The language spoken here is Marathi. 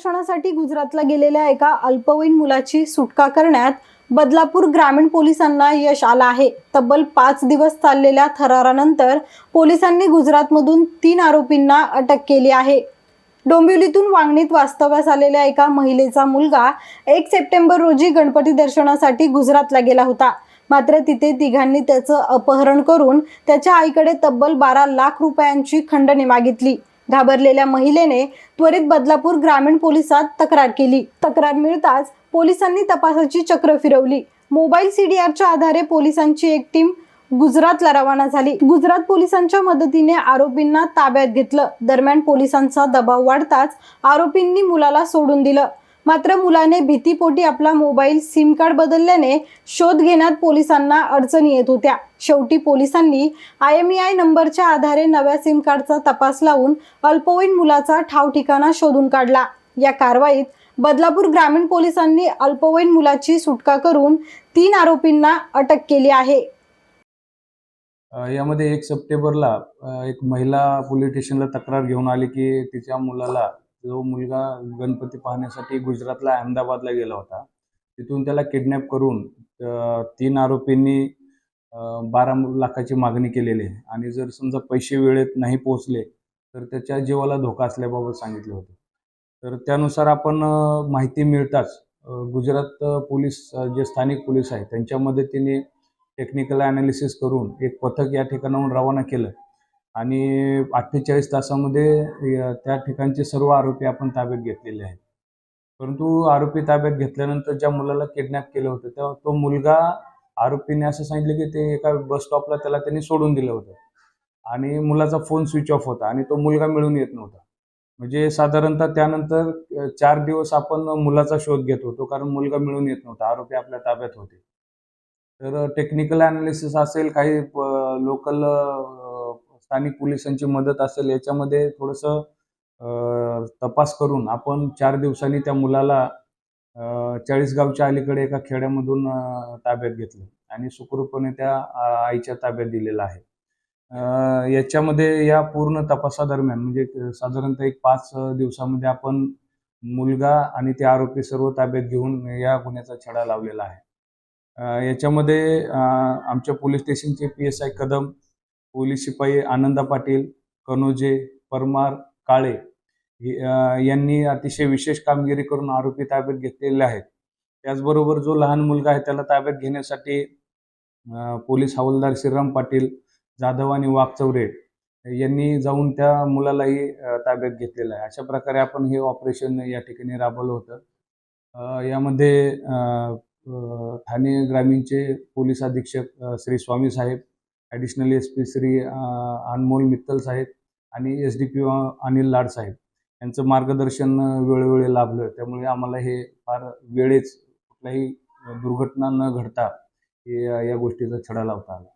दर्शनासाठी गुजरातला गेलेल्या एका अल्पवयीन मुलाची सुटका करण्यात बदलापूर ग्रामीण पोलिसांना यश आलं आहे. तब्बल पाच दिवस चाललेल्या थरारानंतर पोलिसांनी गुजरातमधून तीन आरोपींना अटक केली आहे. डोंबिवलीतून वांगणीत वास्तव्यास आलेल्या एका महिलेचा मुलगा एक सप्टेंबर रोजी गणपती दर्शनासाठी गुजरातला गेला होता. मात्र तिथे तिघांनी त्याचं अपहरण करून त्याच्या आईकडे तब्बल बारा लाख रुपयांची खंडणी मागितली. घाबरलेल्या महिलेने त्वरित बदलापूर ग्रामीण पोलिसात तक्रार केली. तक्रार मिळताच पोलिसांनी तपासाची चक्र फिरवली. मोबाईल सीडीआरच्या आधारे पोलिसांची एक टीम गुजरातला रवाना झाली. गुजरात पोलिसांच्या मदतीने आरोपींना ताब्यात घेतलं. दरम्यान पोलिसांचा दबाव वाढताच आरोपींनी मुलाला सोडून दिलं. मात्र मुलाने भीतीपोटी आपला मोबाईल सिम कार्ड बदलल्याने शोध घेण्यात पोलिसांना अडचणी येत होत्या. शेवटी पोलिसांनी आय एम आय नंबरच्या आधारे नव्या सिम कार्डचा तपास लावून अल्पवयीन मुलाचा ठाव ठिकाणा शोधून काढला. या कारवाईत बदलापूर ग्रामीण पोलिसांनी अल्पवयीन मुलाची सुटका करून तीन आरोपींना अटक केली आहे. यामध्ये एक सप्टेंबरला एक महिला पोलीस स्टेशनला तक्रार घेऊन आली की तिच्या मुलाला जो मुलगा गणपती पाहण्यासाठी गुजरातला अहमदाबादला गेला होता तिथून त्याला किडनॅप करून तीन आरोपींनी बारा लाखाची मागणी केलेली आहे. आणि जर समजा पैसे वेळेत नाही पोहोचले तर त्याच्या जीवाला धोका असल्याबाबत सांगितले होते. तर त्यानुसार आपण माहिती मिळताच गुजरात पोलीस जे स्थानिक पोलीस आहेत त्यांच्या मदतीने टेक्निकल ॲनालिसिस करून एक पथक या ठिकाणाहून रवाना केलं. आणि अठ्ठेचाळीस तासामध्ये त्या ठिकाणचे सर्व आरोपी आपण ताब्यात घेतलेले आहेत. परंतु आरोपी ताब्यात घेतल्यानंतर ज्या मुलाला किडनॅप केलं होतं तेव्हा तो मुलगा आरोपीने असं सांगितलं की ते एका बस स्टॉपला त्याला त्यांनी सोडून दिलं होतं. आणि मुलाचा फोन स्विच ऑफ होता आणि तो मुलगा मिळून येत नव्हता. म्हणजे साधारणतः त्यानंतर चार दिवस आपण मुलाचा शोध घेत होतो कारण मुलगा मिळून येत नव्हता आरोपी आपल्या ताब्यात होते. तर टेक्निकल ॲनालिसिस असेल काही लोकल स्थानिक पोलिसांची मदत असेल याच्यामध्ये थोडंसं तपास करून आपण चार दिवसांनी त्या मुलाला चाळीसगावच्या अलीकडे एका खेड्यामधून ताब्यात घेतलं आणि सुखरूपणे त्या आईच्या ताब्यात दिलेलं आहे. याच्यामध्ये या पूर्ण तपासादरम्यान म्हणजे साधारणतः एक पाच दिवसामध्ये आपण मुलगा आणि ते आरोपी सर्व ताब्यात घेऊन या गुन्ह्याचा छडा लावलेला आहे. याच्यामध्ये आमच्या पोलीस स्टेशनचे P S I Kadam police शिपाई आनंदा पाटील कनोजे परमार काळे यांनी अतिशय विशेष कामगिरी करून आरोपी ताब्यात घेतलेले आहेत. त्याचबरोबर जो लहान मुलगा आहे त्याला ताब्यात घेण्यासाठी पोलीस हवालदार श्रीराम पाटील जाधव आणि वाघचौरे यांनी जाऊन त्या मुलालाही ताब्यात घेतलेलं आहे. अशा प्रकारे आपण हे ऑपरेशन या ठिकाणी राबवलं होतं. यामध्ये ठाणे ग्रामीणचे पोलीस अधीक्षक श्री स्वामी साहेब additional S P Shri Anmol Mittal साहेब आणि S D P Anil Lad साहेब यांचं मार्गदर्शन वेळोवेळी लाभलं. त्यामुळे आम्हाला हे फार वेळेच कुठल्याही दुर्घटना न घडता हे या गोष्टीचा छडा लावता आला.